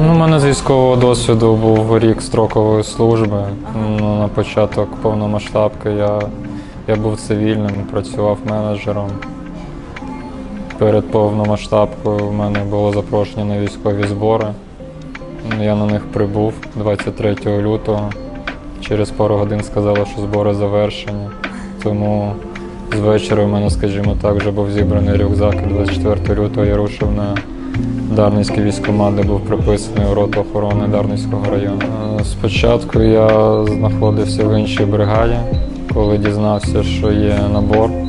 Ну, у мене з військового досвіду був рік строкової служби. Ну, на початок повномасштабки я, я був цивільним, працював менеджером. Перед повномасштабкою в мене було запрошення на військові збори. Я на них прибув 23 лютого. Через пару годин сказали, що збори завершені. Тому з вечора в мене, скажімо так, вже був зібраний рюкзак. і 24 лютого я рушив на Дарницький військкомат, де був приписаний у роту охорони Дарницького району. Е, Спочатку я знаходився в іншій бригаді, коли дізнався, що є набор е,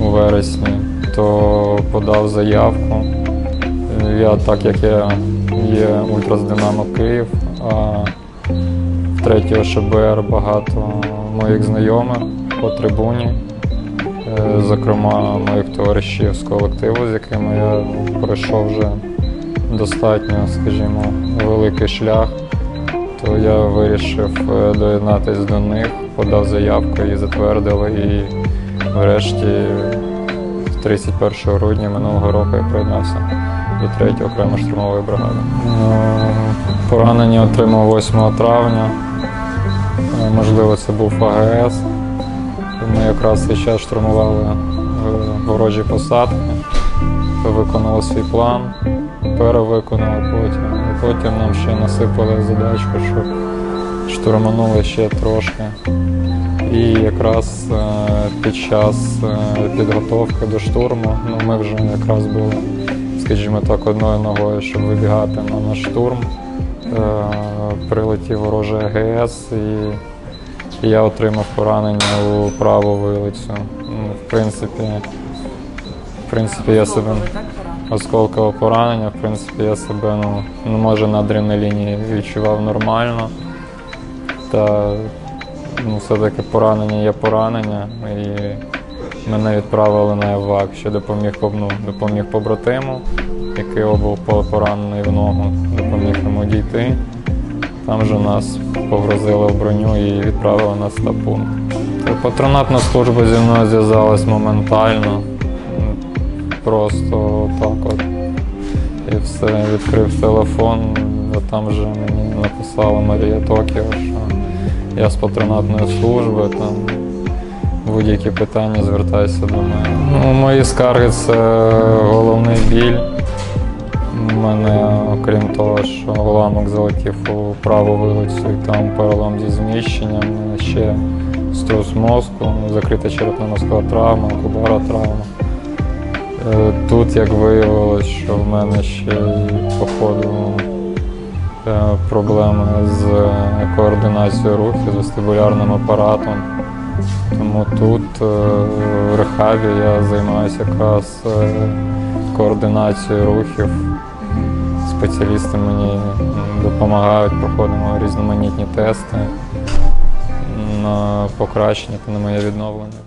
у вересні, то подав заявку. Я, так як я є Ультрас Динамо Київ, а в 3 ШБР багато моїх знайомих по трибуні. Е, Зокрема, моїх товаришів з колективу, з якими я пройшов вже достатньо, скажімо, великий шлях, то я вирішив е, доєднатися до них, подав заявку і затвердили. І врешті 31 грудня минулого року я приєднався до 3 окремої штурмової бригади. Е, Поранення отримав 8 травня. Можливо, це був АГС. Ми якраз цей час штурмували е, ворожі посадки, виконали свій план, перевиконали потім. Потім нам ще насипали задачку, щоб штурманули ще трошки. І якраз е, під час е, підготовки до штурму ну, ми вже якраз були, скажімо так, одною ногою, щоб вибігати на наш штурм. Е, Прилетів ворожий АГС і я отримав поранення у праву вилицю. Ну, В принципі, в принципі, я себе осколкове поранення, в принципі, я себе ну, ну, може на адреналіні відчував нормально. Та ну, все-таки поранення є поранення. І мене відправили на ЕВАК, що допоміг, ну, допоміг побратиму, який був поранений в ногу, допоміг йому дійти. Там же нас погрузили в броню і відправили на стапункт. Патронатна служба зі мною зв'язалась моментально. Просто так от. І все, відкрив телефон, а там вже мені написала Марія Токіо, що я з патронатної служби, там будь-які питання звертайся до мене. Ну, мої скарги це головний біль. У мене, окрім того, що уламок залетів у праву вилицю і там перелом зі зміщенням, ще струс мозку, закрита черепно-мозкова травма, кубара травма. Е, Тут, як виявилось, що в мене ще й походу е, проблеми з координацією рухів, з вестибулярним апаратом. Тому тут е, в рехабі я займаюся якраз е, координацією рухів. Спеціалісти мені допомагають, проходимо різноманітні тести на покращення та на моє відновлення.